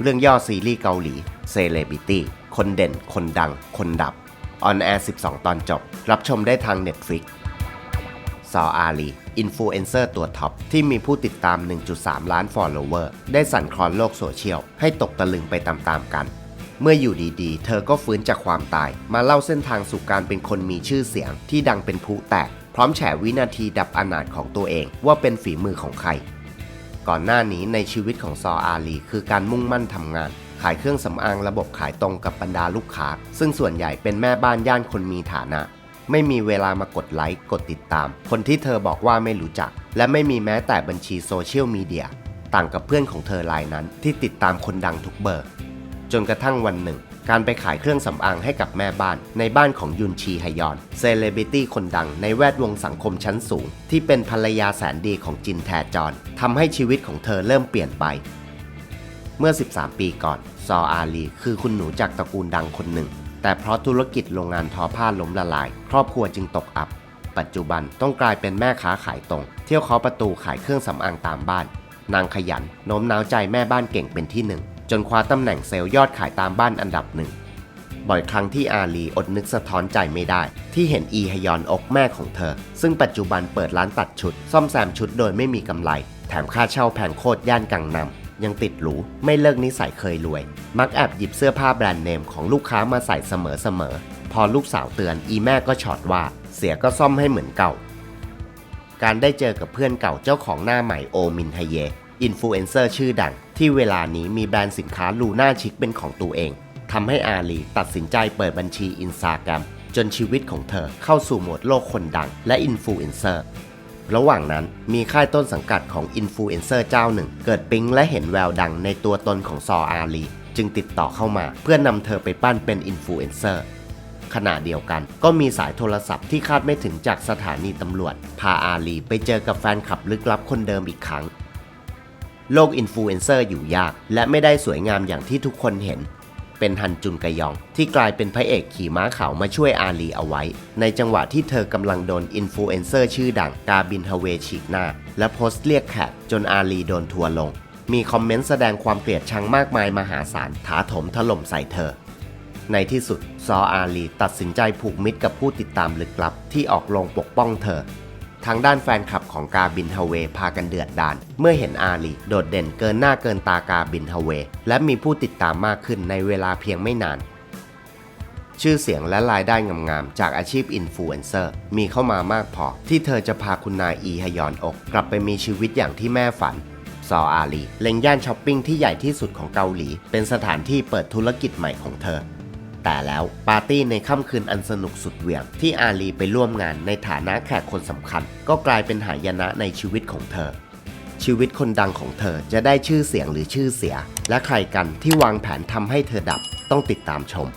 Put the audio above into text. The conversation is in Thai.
เรื่องย่อซีรีส์เกาหลี Celebrity คนเด่น คนดัง คนดับ ออนแอร์ 12 ตอนจบ รับชมได้ทาง Netflix ซออาลีอินฟลูเอนเซอร์ตัวท็อป ที่มีผู้ติดตาม 1.3 ล้าน follower ได้สั่นคลอนโลกโซเชียล ให้ตกตะลึงไปตามๆกัน เมื่ออยู่ดีๆ เธอก็ฟื้นจากความตาย มาเล่าเส้นทางสู่การเป็นคนมีชื่อเสียง ที่ดังเป็นพลุแตก พร้อมแฉวินาทีดับอนาถของตัวเองว่าเป็นฝีมือของใคร ก่อนหน้านี้ในชีวิตของซออาลี คือการมุ่งมั่นทำงาน ขายเครื่องสำอางระบบขายตรงกับบรรดาลูกค้า ซึ่งส่วนใหญ่เป็นแม่บ้านย่านคนมีฐานะ ไม่มีเวลามากดไลค์ กดติดตาม คนที่เธอบอกว่าไม่รู้จัก และไม่มีแม้แต่บัญชีโซเชียลมีเดียต่างกับเพื่อนของเธอรายนั้นที่ติดตามคนดังทุกเบอร์ จนกระทั่งวันหนึ่ง การไปขายเครื่องสำอางให้กับแม่บ้าน ในบ้านของยุนชีฮยอน เซเลบริตี้คนดังในแวดวงสังคมชั้นสูง ที่เป็นภรรยาแสนดีของจินแทจอนทำให้ชีวิตของเธอเริ่มเปลี่ยนไป เมื่อ 13 ปีก่อน ซออาลี คือคุณหนูจากตระกูลดังคนหนึ่ง แต่เพราะธุรกิจโรงงานทอผ้าล้มละลาย ครอบครัวจึงตกอับ ปัจจุบันต้องกลายเป็นแม่ค้าขายตรง เที่ยวเคาะประตูขายเครื่องสำอางตามบ้าน นางขยันโน้มน้าวใจแม่บ้านเก่งเป็นที่หนึ่งจนคว้าตำแหน่งเซลล์ยอดขายตามบ้านอันดับหนึ่ง บ่อยครั้งที่อาลีอดนึกสะท้อนใจไม่ได้ ที่เห็นอีฮยอนอกแม่ของเธอ ซึ่งปัจจุบันเปิดร้านตัดชุด ซ่อมแซมชุดโดยไม่มีกำไร แถมค่าเช่าแพงโคตรย่านกังนำยังติดหรูไม่เลิกนิสัยเคยรวย มักแอบหยิบเสื้อผ้าแบรนด์เนมของลูกค้ามาใส่เสมอๆพอลูกสาวเตือนอีแม่ก็ช็อตว่า เสียก็ซ่อมให้เหมือนเก่าการได้เจอกับเพื่อนเก่าเจ้าของหน้าใหม่โอมินไฮเย อินฟลูเอนเซอร์ชื่อดัง ที่เวลานี้มีแบรนด์สินค้าลูน่าชิคเป็นของตัวเองทำให้อาลีตัดสินใจเปิดบัญชีอินสตาแกรมจนชีวิตของเธอเข้าสู่โหมดโลกคนดังและอินฟลูเอนเซอร์ระหว่างนั้นมีค่ายต้นสังกัดของอินฟลูเอนเซอร์เจ้าหนึ่ง เกิดปิ๊งและเห็นแววดังในตัวตนของซออาลีจึงติดต่อเข้ามา เพื่อนำเธอไปปั้นเป็นอินฟลูเอนเซอร์ขณะเดียวกันก็มีสายโทรศัพท์ที่คาดไม่ถึงจากสถานีตำรวจ พาอาลีไปเจอกับแฟนคลับลึกลับคนเดิมอีกครั้ง โลกอินฟลูเอนเซอร์อยู่ยาก และไม่ได้สวยงามอย่างที่ทุกคนเห็น เป็นฮันจุนกยอง ที่กลายเป็นพระเอกขี่ม้าขาวมาช่วยอาลีเอาไว้ ในจังหวะที่เธอกำลังโดนอินฟลูเอนเซอร์ชื่อดังกาบินฮเวฉีกหน้า และโพสต์เรียกแขกจนอาลีโดนทัวร์ลง มีคอมเมนต์แสดงความเกลียดชังมากมายมหาศาลถาถมถล่มใส่เธอ ในที่สุดซออาลีตัดสินใจผูกมิตรกับผู้ติดตามลึกลับที่ออกโรงปกป้องเธอ ทางด้านแฟนคลับของกาบินฮาเวพากันเดือดดาน เมื่อเห็นอาลีโดดเด่นเกินหน้าเกินตากาบินฮาเวและมีผู้ติดตามมากขึ้นในเวลาเพียงไม่นาน ชื่อเสียงและรายได้งามๆ จากอาชีพอินฟลูเอนเซอร์มีเข้ามามากพอ ที่เธอจะพาคุณนายอีฮยอนอก กลับไปมีชีวิตอย่างที่แม่ฝันซออาลีเล็งย่านช้อปปิ้งที่ใหญ่ที่สุดของเกาหลี เป็นสถานที่เปิดธุรกิจใหม่ของเธอ แต่แล้วปาร์ตี้ในค่ำคืนอันสนุกสุดเหวี่ยง ที่อาลีไปร่วมงานในฐานะแขกคนสำคัญ ก็กลายเป็นหายนะในชีวิตของเธอ ชีวิตคนดังของเธอจะได้ชื่อเสียงหรือชื่อเสีย และใครกันที่วางแผนทำให้เธอดับต้องติดตามชม